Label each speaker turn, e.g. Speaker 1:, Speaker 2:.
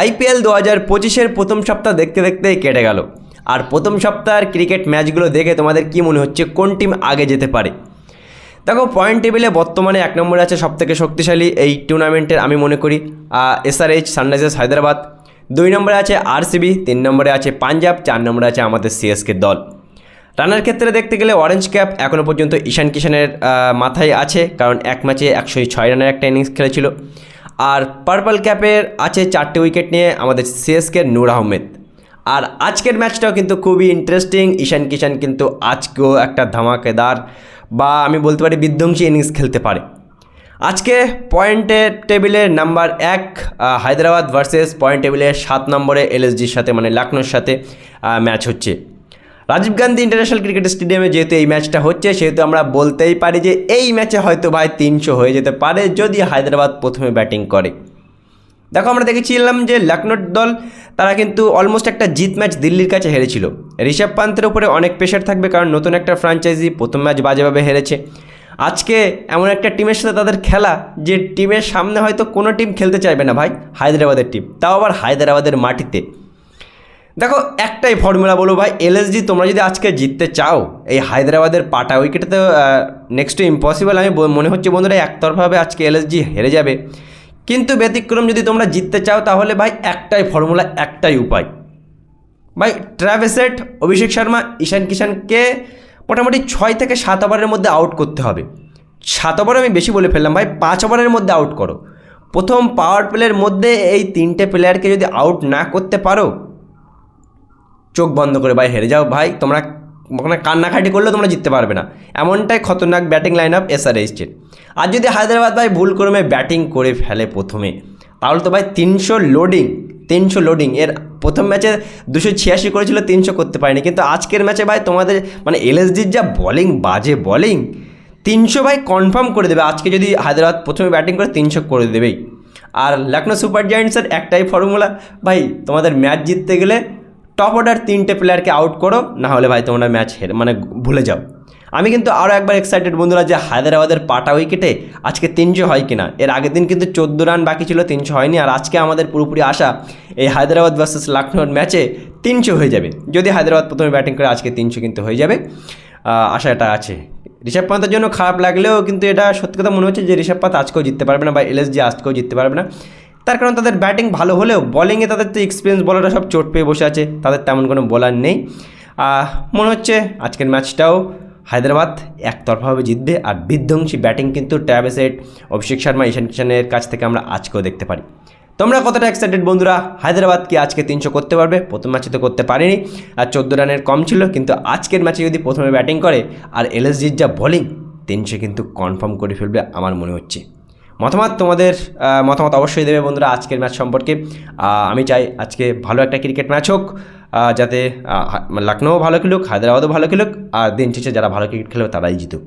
Speaker 1: IPL দু হাজার পঁচিশের প্রথম সপ্তাহ দেখতে দেখতেই কেটে গেল। আর প্রথম সপ্তাহের ক্রিকেট ম্যাচগুলো দেখে তোমাদের কি মনে হচ্ছে, কোন টিম আগে যেতে পারে? দেখো, পয়েন্ট টেবিলে বর্তমানে এক নম্বরে আছে সবথেকে শক্তিশালী এই টুর্নামেন্টের আমি মনে করি এসআরএইচ, সানরাইজার্স, হায়দ্রাবাদ। দুই নম্বরে আছে আরসিবি, তিন নম্বরে আছে পাঞ্জাব, চার নম্বরে আছে আমাদের সিএসকে দল। রানার ক্ষেত্রে দেখতে গেলে অরেঞ্জ ক্যাপ এখনও পর্যন্ত ঈশান কিষানের মাথায় আছে, কারণ এক ম্যাচে একশো ছয় রানের একটা ইনিংস খেলেছিল। আর পার্পল ক্যাপের আছে চারটে উইকেট নিয়ে আমাদের সিএসকে নূর আহমেদ আর আজকের ম্যাচটাও কিন্তু খুবই ইন্টারেস্টিং ঈশান কিষান কিন্তু আজকেও একটা ধামাকেদার বা আমি বলতে পারি বিধ্বংসী ইনিংস খেলতে পারে। আজকে পয়েন্টে টেবিলের নাম্বার এক হায়দ্রাবাদ ভার্সেস পয়েন্ট টেবিলের সাত নম্বরে এলএসজির সাথে মানে লখনৌর সাথে ম্যাচ হচ্ছে। রাজীব গান্ধী ইন্টারন্যাশনাল ক্রিকেট স্টেডিয়ামে যেহেতু এই ম্যাচটা হচ্ছে, সেহেতু আমরা বলতেই পারি যে এই ম্যাচে হয়তো ভাই তিনশো হয়ে যেতে পারে যদি হায়দ্রাবাদ প্রথমে ব্যাটিং করে। দেখো আমরা দেখেছিলাম যে লখনৌর দল, তারা কিন্তু অলমোস্ট একটা জিত ম্যাচ দিল্লির কাছে হেরেছিল। ঋষভ পান্তের উপরে অনেক প্রেশার থাকবে কারণ নতুন একটা ফ্র্যাঞ্চাইজি প্রথম ম্যাচ বাজেভাবে হেরেছে। আজকে এমন একটা টিমের সাথে তাদের খেলা, যে টিমের সামনে হয়তো কোনো টিম খেলতে চাইবে না ভাই, হায়দ্রাবাদের টিম তাও আবার হায়দ্রাবাদের মাটিতে। দেখো, একটাই ফর্মুলা বলো ভাই এলএসডি তোমরা যদি আজকে জিততে চাও, এই হায়দ্রাবাদের পাটা উইকেটে তো নেক্সট ইম্পসিবল আমি মনে হচ্ছে বন্ধুরা একতরফাভাবে আজকে এলএসজি হেরে যাবে। কিন্তু ব্যতিক্রম যদি তোমরা জিততে চাও, তাহলে ভাই, একটাই ফর্মুলা একটাই উপায়। ভাই ট্র্যাভেসেট অভিষেক শর্মা, ঈশান কিষানকে মোটামুটি ছয় থেকে সাত ওভারের মধ্যে আউট করতে হবে। সাত ওভার আমি বেশি বলে ফেললাম ভাই, পাঁচ ওভারের মধ্যে আউট করো। প্রথম পাওয়ার প্লের মধ্যে এই তিনটে প্লেয়ারকে যদি আউট না করতে পারো চোখ বন্ধ করে, ভাই, হেরে যাও, ভাই, তোমরা ওখানে কান্নাকাটি করলেও তোমরা জিততে পারবে না। এমনটাই খতরনাক ব্যাটিং লাইন আপ এসআর এইচের আর যদি হায়দ্রাবাদ, ভাই, ভুল ক্রমে ব্যাটিং করে ফেলে প্রথমে, তাহলে তো, ভাই, তিনশো লোডিং তিনশো লোডিং এর প্রথম ম্যাচে দুশো ছিয়াশি করেছিল, তিনশো করতে পারেনি। কিন্তু আজকের ম্যাচে ভাই, তোমাদের মানে এলএসডির যা বলিং বাজে বলিং তিনশো, ভাই কনফার্ম করে দেবে। আজকে যদি হায়দ্রাবাদ প্রথমে ব্যাটিং করে, তিনশো করে দেবেই। আর লখনৌ সুপার জায়ান্টসের একটাই ফর্মুলা ভাই, তোমাদের ম্যাচ জিততে গেলে টপ অর্ডার তিনটে প্লেয়ারকে আউট করো না হলে ভাই তোমরা ম্যাচ হেরে মানে ভুলে যাও। আমি কিন্তু আরও একবার এক্সাইটেড বন্ধুরা যে হায়দ্রাবাদের পাটা উইকেটে আজকে তিনশো হয় কিনা। এর আগের দিন কিন্তু চোদ্দ রান বাকি ছিল, তিনশো হয়নি। আর আজকে আমাদের পুরোপুরি আশা, এই হায়দ্রাবাদ ভার্সেস লখনৌর ম্যাচে তিনশো হয়ে যাবে। যদি হায়দ্রাবাদ প্রথমে ব্যাটিং করে, আজকে তিনশো কিন্তু হয়ে যাবে। আশা এটা আছে। ঋষভ পান্তের জন্য খারাপ লাগলেও কিন্তু এটা সত্যি কথা মনে হচ্ছে যে ঋষভ পান্ত আজকেও জিততে পারবে না বা এলএসজি আজকেও জিততে পারবে না। তার কারণ তাদের ব্যাটিং ভালো হলেও বলিংয়ে তাদের তো এক্সপিরিয়েন্স বলাররা সব চোট পেয়ে বসে আছে, তাদের তেমন কোনো বলার নেই। মনে হচ্ছে আজকের ম্যাচটাও হায়দ্রাবাদ একতরফাভাবে জিতবে আর বিধ্বংসী ব্যাটিং কিন্তু ট্যাবেসেট অভিষেক শর্মা, ঈশান কিষানের কাছ থেকে আমরা আজকেও দেখতে পারি। তোমরা কতটা এক্সাইটেড বন্ধুরা? হায়দ্রাবাদ কি আজকে তিনশো করতে পারবে? প্রথম ম্যাচে তো করতে পারেনি আর চোদ্দ রানের কম ছিল, কিন্তু আজকের ম্যাচে যদি প্রথমে ব্যাটিং করে আর এলএসজির যা বোলিং তিনশো কিন্তু কনফার্ম করে ফেলবে আমার মনে হচ্ছে। মতামত তোমাদের মতামত অবশ্যই দেবে বন্ধুরা আজকের ম্যাচ সম্পর্কে। আমি চাই আজকে ভালো একটা ক্রিকেট ম্যাচ হোক যাতে লখনৌ ভালো খেলুক, হায়দ্রাবাদও ভালো খেলুক, আর দিন শেষে যারা ভালো ক্রিকেট খেলবে তারাই জিতুক।